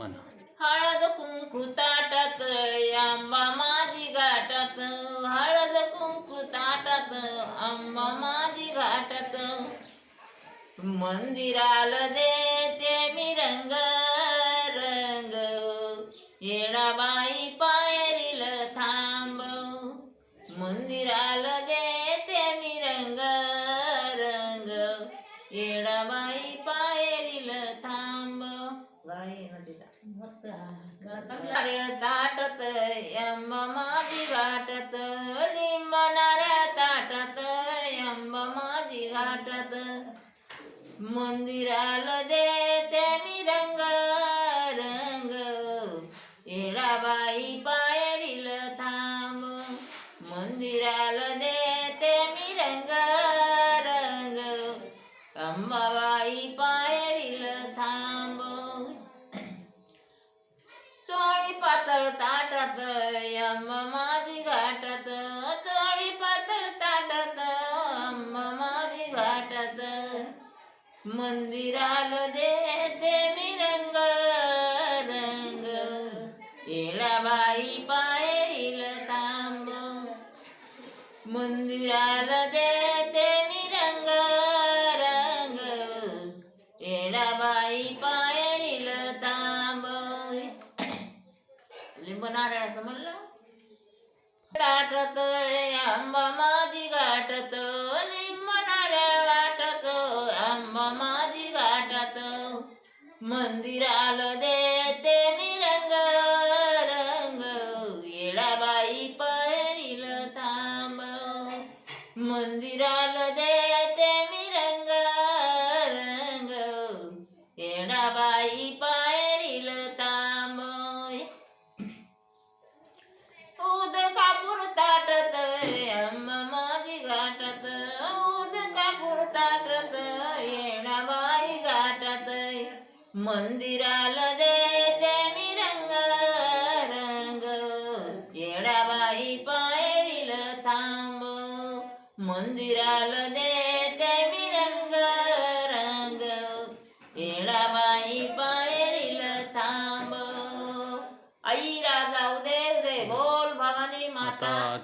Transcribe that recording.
म्हणा. हळद कुंकू ताटात आंबा माझी घाटात. हळद कुंकू ताटात आंबा माझी घाटात. दे देते मी रंग रंग. येडाबाई पायरील थांब. मंदिराल देते मी रंग रंग. येडाबाई તાટત એમ માજી ઘાટત લીમના રે તાટત એમ માજી ઘાટત મંદિરાલ દે ताटात यम माझी घाटात चोळी पातळ ताटात अम्म माझी घाटात. मंदिराला देते मी रंग रंग. येळाबाई पायरील तांब. मंदिराला लिंब नारळाचं म्हणलं ताटत आंबा माझी गाठत लिंब नारळ वाटत आंबा माझी गाठत मंदिराला देते मी रंग रंग येळाबाई पहिरील थांब मंदिराला देते मंदिराला देते मी रंग रंग. येडाबाई पायरील थांब. मंदिराला देते मी रंग रंग. येडाबाई पायरील थांब. आई राजा उदे उदे बोल भवानी माता